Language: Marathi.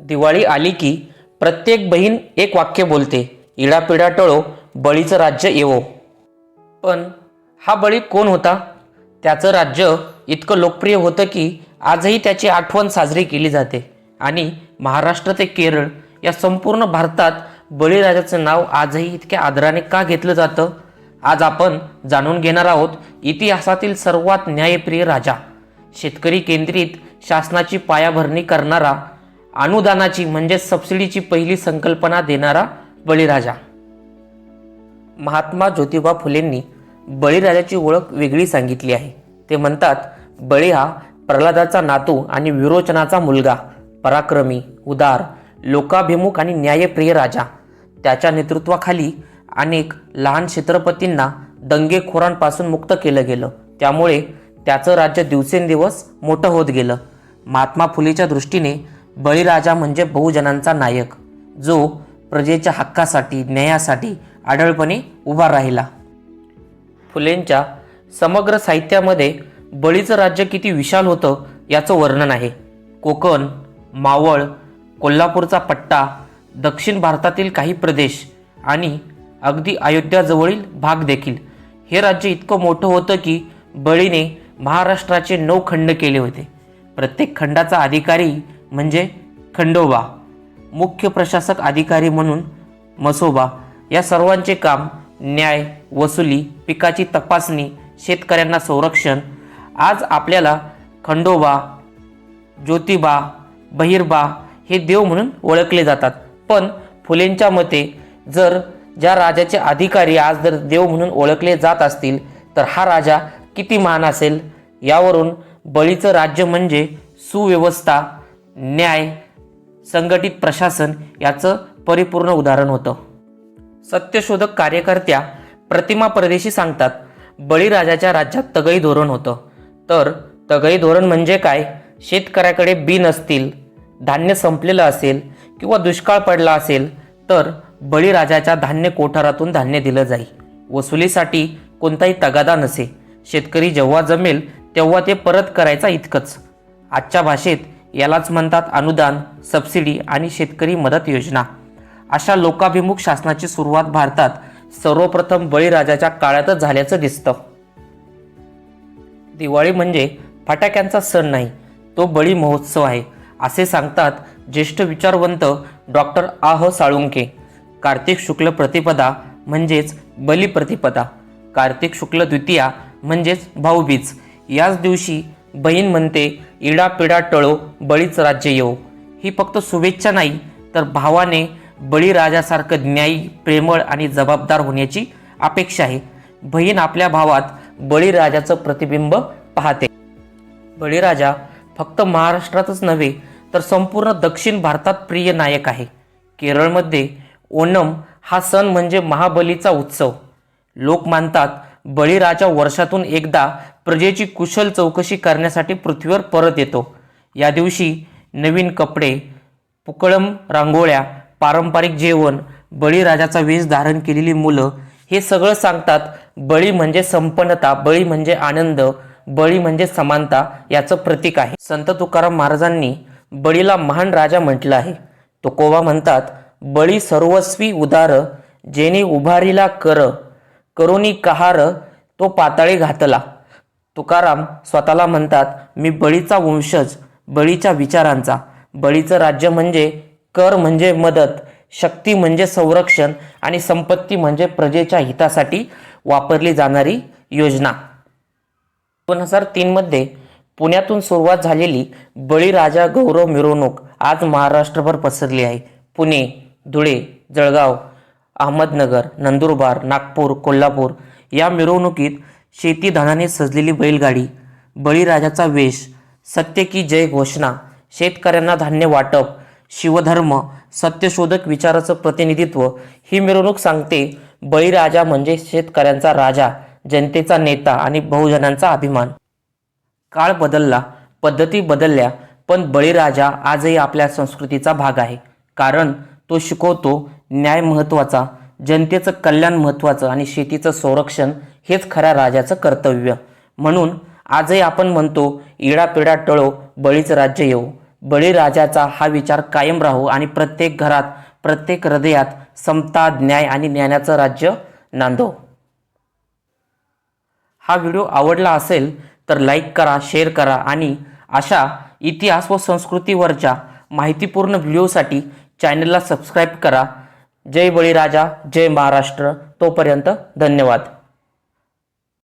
दिवाळी आली की प्रत्येक बहीण एक वाक्य बोलते इडापिडा टळो बळीचं राज्य येवो. पण हा बळी कोण होता? त्याचं राज्य इतकं लोकप्रिय होतं की आजही त्याची आठवण साजरी केली जाते. आणि महाराष्ट्र ते केरळ या संपूर्ण भारतात बळीराजाचं नाव आजही इतक्या आदराने का घेतलं जातं? आज आपण जाणून घेणार आहोत इतिहासातील सर्वात न्यायप्रिय राजा. शेतकरी केंद्रित शासनाची पायाभरणी करणारा अनुदानाची म्हणजे सबसिडीची पहिली संकल्पना देणारा बळीराजा. महात्मा ज्योतिबा फुलेंनी बळीराजाची ओळख वेगळी सांगितली आहे. ते म्हणतात बळी हा प्रल्हादाचा नातू आणि विरोचनाचा मुलगा पराक्रमी उदार लोकाभिमुख आणि न्यायप्रिय राजा. त्याच्या नेतृत्वाखाली अनेक लहान क्षेत्रपतींना दंगेखोरांपासून मुक्त केलं गेलं. त्यामुळे त्याचं राज्य दिवसेंदिवस मोठं होत गेलं. महात्मा फुलेच्या दृष्टीने बळीराजा म्हणजे बहुजनांचा नायक जो प्रजेच्या हक्कासाठी न्यायासाठी आढळपणे उभा राहिला. फुलेंच्या समग्र साहित्यामध्ये बळीचं राज्य किती विशाल होतं याचं वर्णन आहे. कोकण मावळ कोल्हापूरचा पट्टा दक्षिण भारतातील काही प्रदेश आणि अगदी अयोध्याजवळील भाग देखील. हे राज्य इतकं मोठं होतं की बळीने महाराष्ट्राचे नऊ खंड केले होते. प्रत्येक खंडाचा अधिकारी म्हणजे खंडोबा मुख्य प्रशासक अधिकारी म्हणून मसोबा या सर्वांचे काम न्याय वसुली पिकाची तपासणी शेतकऱ्यांना संरक्षण आज आपल्याला खंडोबा ज्योतिबा बहिर्बा हे देव म्हणून ओळखले जातात. पण फुलेंच्या मते जर ज्या राजाचे अधिकारी आज जर देव म्हणून ओळखले जात असतील तर हा राजा किती महान असेल? यावरून बळीचं राज्य म्हणजे सुव्यवस्था न्याय संघटित प्रशासन याचं परिपूर्ण उदाहरण होतं. सत्यशोधक कार्यकर्त्या प्रतिमा परदेशी सांगतात बळीराजाच्या राज्यात तगई धोरण होतं. तर तगई धोरण म्हणजे काय? शेतकऱ्याकडे बी नसतील धान्य संपलेलं असेल किंवा दुष्काळ पडला असेल तर बळीराजाच्या धान्य कोठारातून धान्य दिलं जाई. वसुलीसाठी कोणताही तगादा नसे. शेतकरी जेव्हा जमेल तेव्हा ते परत करायचा इतकंच. आजच्या भाषेत यालाच म्हणतात अनुदान सबसिडी आणि शेतकरी मदत योजना. अशा लोकाभिमुख शासनाची सुरुवात भारतात सर्वप्रथम बळीराजाच्या काळातच झाल्याचं दिसतं. दिवाळी म्हणजे फटाक्यांचा सण नाही तो बळी महोत्सव आहे असे सांगतात ज्येष्ठ विचारवंत डॉक्टर आ. ह. साळुंके कार्तिक शुक्ल प्रतिपदा म्हणजेच बलिप्रतिपदा कार्तिक शुक्ल द्वितीया म्हणजेच भाऊबीज. याच दिवशी बहीण म्हणते इडापिडा टळो बळीच राज्य येऊ ही फक्त शुभेच्छा नाही तर भावाने बळीराजासारखं न्यायी प्रेमळ आणि जबाबदार होण्याची अपेक्षा आहे. बहीण आपल्या भावात बळीराजाचं प्रतिबिंब पाहते. बळीराजा फक्त महाराष्ट्रातच नव्हे तर संपूर्ण दक्षिण भारतात प्रिय नायक आहे. केरळमध्ये ओणम हा सण म्हणजे महाबलीचा उत्सव. लोक मानतात बळीराजा वर्षातून एकदा प्रजेची कुशल चौकशी करण्यासाठी पृथ्वीवर परत येतो. या दिवशी नवीन कपडे पुकळम रांगोळ्या पारंपरिक जेवण बळीराजाचा वेश धारण केलेली मुलं हे सगळं सांगतात बळी म्हणजे संपन्नता बळी म्हणजे आनंद बळी म्हणजे समानता याचं प्रतीक आहे. संत तुकाराम महाराजांनी बळीला महान राजा म्हटलं आहे. तुकोबा म्हणतात बळी सर्वस्वी उदार जेणे उभारीला कर करोनी कहार तो पाताळी घातला. तुकाराम स्वतःला म्हणतात मी बळीचा वंशज बळीच्या विचारांचा. बळीचं राज्य म्हणजे कर म्हणजे मदत शक्ती म्हणजे संरक्षण आणि संपत्ती म्हणजे प्रजेच्या हितासाठी वापरली जाणारी योजना. दोन हजार तीनमध्ये पुण्यातून सुरुवात झालेली बळीराजा गौरव मिरवणूक आज महाराष्ट्रभर पसरली आहे. पुणे धुळे जळगाव अहमदनगर नंदुरबार नागपूर कोल्हापूर या मिरवणुकीत शेती धनाने सजलेली बैलगाडी बळीराजाचा वेश सत्य की जय घोषणा शेतकऱ्यांना धान्य वाटप शिवधर्म सत्यशोधक विचाराचं प्रतिनिधित्व ही मिरवणूक सांगते बळीराजा म्हणजे शेतकऱ्यांचा राजा जनतेचा नेता आणि बहुजनांचा अभिमान. काळ बदलला पद्धती बदलल्या पण बळीराजा आजही आपल्या संस्कृतीचा भाग आहे. कारण तो शिकवतो न्याय महत्त्वाचा जनतेचं कल्याण महत्त्वाचं आणि शेतीचं संरक्षण हेच खऱ्या राजाचं कर्तव्य. म्हणून आजही आपण म्हणतो इडापिडा टळो बळीचं राज्य येऊ बळीराजाचा हा विचार कायम राहू आणि प्रत्येक घरात प्रत्येक हृदयात समता न्याय आणि ज्ञानाचं राज्य नांदो. हा व्हिडिओ आवडला असेल तर लाईक करा शेअर करा आणि अशा इतिहास व संस्कृतीवरच्या माहितीपूर्ण व्हिडिओसाठी चॅनलला सबस्क्राईब करा. जय बळीराजा जय महाराष्ट्र. तोपर्यंत धन्यवाद.